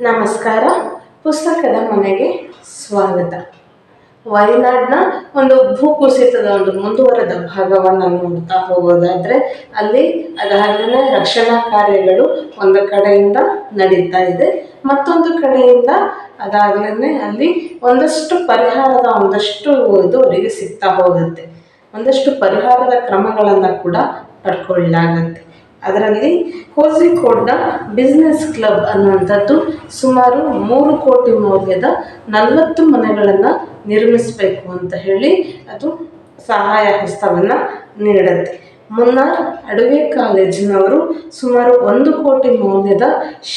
ನಮಸ್ಕಾರ. ಪುಸ್ತಕದ ಮನೆಗೆ ಸ್ವಾಗತ. ವಯನಾಡಿನ ಒಂದು ಭೂಕುಸಿತದ ಒಂದು ಮುಂದುವರೆದ ಭಾಗವನ್ನು ನೋಡ್ತಾ ಹೋಗೋದಾದ್ರೆ, ಅಲ್ಲಿ ಅದಾಗಲೇ ರಕ್ಷಣಾ ಕಾರ್ಯಗಳು ಒಂದು ಕಡೆಯಿಂದ ನಡೀತಾ ಇದೆ. ಮತ್ತೊಂದು ಕಡೆಯಿಂದ ಅದಾಗಲೇ ಅಲ್ಲಿ ಒಂದಷ್ಟು ಪರಿಹಾರದ ಒಂದಷ್ಟು ಇದು ಅವರಿಗೆ ಸಿಗ್ತಾ ಹೋಗುತ್ತೆ. ಒಂದಷ್ಟು ಪರಿಹಾರದ ಕ್ರಮಗಳನ್ನು ಕೂಡ ಪಡ್ಕೊಳ್ಳಲಾಗತ್ತೆ. ಅದರಲ್ಲಿ ಕೋಝಿಕೋಡ್ನ ಬಿಸ್ನೆಸ್ ಕ್ಲಬ್ ಅನ್ನುವಂಥದ್ದು ಸುಮಾರು ಮೂರು ಕೋಟಿ ಮೌಲ್ಯದ ನಲವತ್ತು ಮನೆಗಳನ್ನು ನಿರ್ಮಿಸಬೇಕು ಅಂತ ಹೇಳಿ ಅದು ಸಹಾಯ ಹಸ್ತವನ್ನು ನೀಡುತ್ತೆ. ಮುನ್ನಾರ್ ಅಡುಗೆ ಕಾಲೇಜಿನವರು ಸುಮಾರು ಒಂದು ಕೋಟಿ ಮೌಲ್ಯದ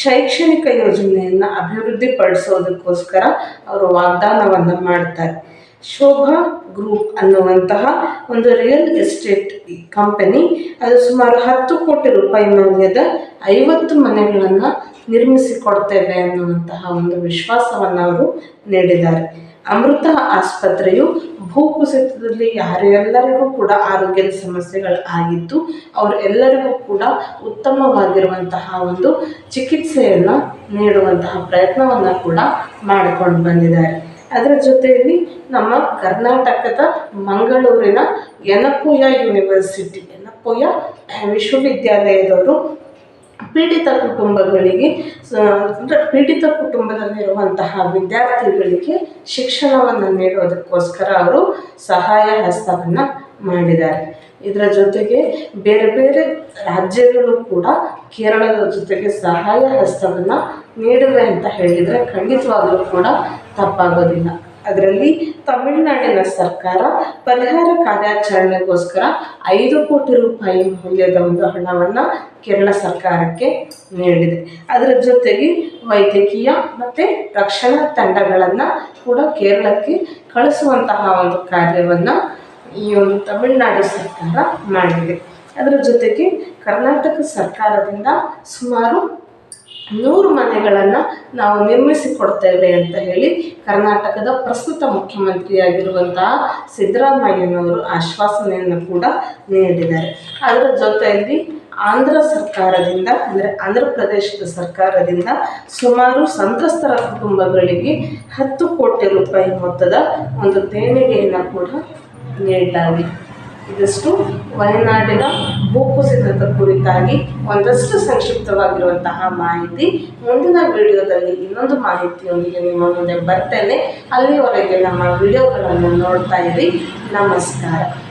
ಶೈಕ್ಷಣಿಕ ಯೋಜನೆಯನ್ನು ಅಭಿವೃದ್ಧಿಪಡಿಸೋದಕ್ಕೋಸ್ಕರ ಅವರು ವಾಗ್ದಾನವನ್ನು ಮಾಡ್ತಾರೆ. ಶೋಭಾ ಗ್ರೂಪ್ ಅನ್ನುವಂತಹ ಒಂದು ರಿಯಲ್ ಎಸ್ಟೇಟ್ ಕಂಪನಿ ಅದು ಸುಮಾರು ಹತ್ತು ಕೋಟಿ ರೂಪಾಯಿ ಮೌಲ್ಯದ ಐವತ್ತು ಮನೆಗಳನ್ನು ನಿರ್ಮಿಸಿ ಕೊಡ್ತೇವೆ ಅನ್ನುವಂತಹ ಒಂದು ವಿಶ್ವಾಸವನ್ನು ಅವರು ನೀಡಿದ್ದಾರೆ. ಅಮೃತ ಆಸ್ಪತ್ರೆಯು ಭೂಕುಸಿತದಲ್ಲಿ ಯಾರೆಲ್ಲರಿಗೂ ಕೂಡ ಆರೋಗ್ಯದ ಸಮಸ್ಯೆಗಳು ಆಗಿದ್ದು ಅವರೆಲ್ಲರಿಗೂ ಕೂಡ ಉತ್ತಮವಾಗಿರುವಂತಹ ಒಂದು ಚಿಕಿತ್ಸೆಯನ್ನು ನೀಡುವಂತಹ ಪ್ರಯತ್ನವನ್ನು ಕೂಡ ಮಾಡಿಕೊಂಡು ಬಂದಿದ್ದಾರೆ. ಅದರ ಜೊತೆಯಲ್ಲಿ ನಮ್ಮ ಕರ್ನಾಟಕದ ಮಂಗಳೂರಿನ ಯನಪೋಯ ಯೂನಿವರ್ಸಿಟಿ ಯನಪೋಯ ವಿಶ್ವವಿದ್ಯಾಲಯದವರು ಪೀಡಿತ ಕುಟುಂಬಗಳಿಗೆ ಅಂದರೆ ಪೀಡಿತ ಕುಟುಂಬದಲ್ಲಿರುವಂತಹ ವಿದ್ಯಾರ್ಥಿಗಳಿಗೆ ಶಿಕ್ಷಣವನ್ನು ನೀಡೋದಕ್ಕೋಸ್ಕರ ಅವರು ಸಹಾಯ ಹಸ್ತವನ್ನು ಮಾಡಿದ್ದಾರೆ. ಇದರ ಜೊತೆಗೆ ಬೇರೆ ಬೇರೆ ರಾಜ್ಯಗಳು ಕೂಡ ಕೇರಳದ ಜೊತೆಗೆ ಸಹಾಯ ಹಸ್ತವನ್ನು ನೀಡಿವೆ ಅಂತ ಹೇಳಿದರೆ ಖಂಡಿತವಾಗಲೂ ಕೂಡ ತಪ್ಪಾಗೋದಿಲ್ಲ. ಅದರಲ್ಲಿ ತಮಿಳುನಾಡಿನ ಸರ್ಕಾರ ಪರಿಹಾರ ಕಾರ್ಯಾಚರಣೆಗೋಸ್ಕರ ಐದು ಕೋಟಿ ರೂಪಾಯಿ ಮೌಲ್ಯದ ಒಂದು ಹಣವನ್ನು ಕೇರಳ ಸರ್ಕಾರಕ್ಕೆ ನೀಡಿದೆ. ಅದರ ಜೊತೆಗೆ ವೈದ್ಯಕೀಯ ಮತ್ತು ರಕ್ಷಣಾ ತಂಡಗಳನ್ನು ಕೂಡ ಕೇರಳಕ್ಕೆ ಕಳಿಸುವಂತಹ ಒಂದು ಕಾರ್ಯವನ್ನು ಈ ಒಂದು ತಮಿಳುನಾಡು ಸರ್ಕಾರ ಮಾಡಿದೆ. ಅದರ ಜೊತೆಗೆ ಕರ್ನಾಟಕ ಸರ್ಕಾರದಿಂದ ಸುಮಾರು ನೂರು ಮನೆಗಳನ್ನು ನಾವು ನಿರ್ಮಿಸಿ ಕೊಡ್ತೇವೆ ಅಂತ ಹೇಳಿ ಕರ್ನಾಟಕದ ಪ್ರಸ್ತುತ ಮುಖ್ಯಮಂತ್ರಿಯಾಗಿರುವಂತಹ ಸಿದ್ದರಾಮಯ್ಯನವರು ಆಶ್ವಾಸನೆಯನ್ನು ಕೂಡ ನೀಡಿದ್ದಾರೆ. ಅದರ ಜೊತೆಯಲ್ಲಿ ಆಂಧ್ರ ಸರ್ಕಾರದಿಂದ ಅಂದರೆ ಆಂಧ್ರ ಪ್ರದೇಶದ ಸರ್ಕಾರದಿಂದ ಸುಮಾರು ಸಂತ್ರಸ್ತರ ಕುಟುಂಬಗಳಿಗೆ ಹತ್ತು ಕೋಟಿ ರೂಪಾಯಿ ಮೊತ್ತದ ಒಂದು ದೇಣಿಗೆಯನ್ನು ಕೂಡ ನೀಡಲಾಗಿದೆ ಇದಷ್ಟು ವಯನಾಡಿನ ಭೂಕುಸಿತದ ಕುರಿತಾಗಿ ಒಂದಷ್ಟು ಸಂಕ್ಷಿಪ್ತವಾಗಿರುವಂತಹ ಮಾಹಿತಿ. ಮುಂದಿನ ವಿಡಿಯೋದಲ್ಲಿ ಇನ್ನೊಂದು ಮಾಹಿತಿಯೊಂದಿಗೆ ನಿಮ್ಮ ಮುಂದೆ ಬರ್ತೇನೆ. ಅಲ್ಲಿವರೆಗೆ ನಮ್ಮ ವಿಡಿಯೋಗಳನ್ನು ನೋಡ್ತಾ ಇರಿ. ನಮಸ್ಕಾರ.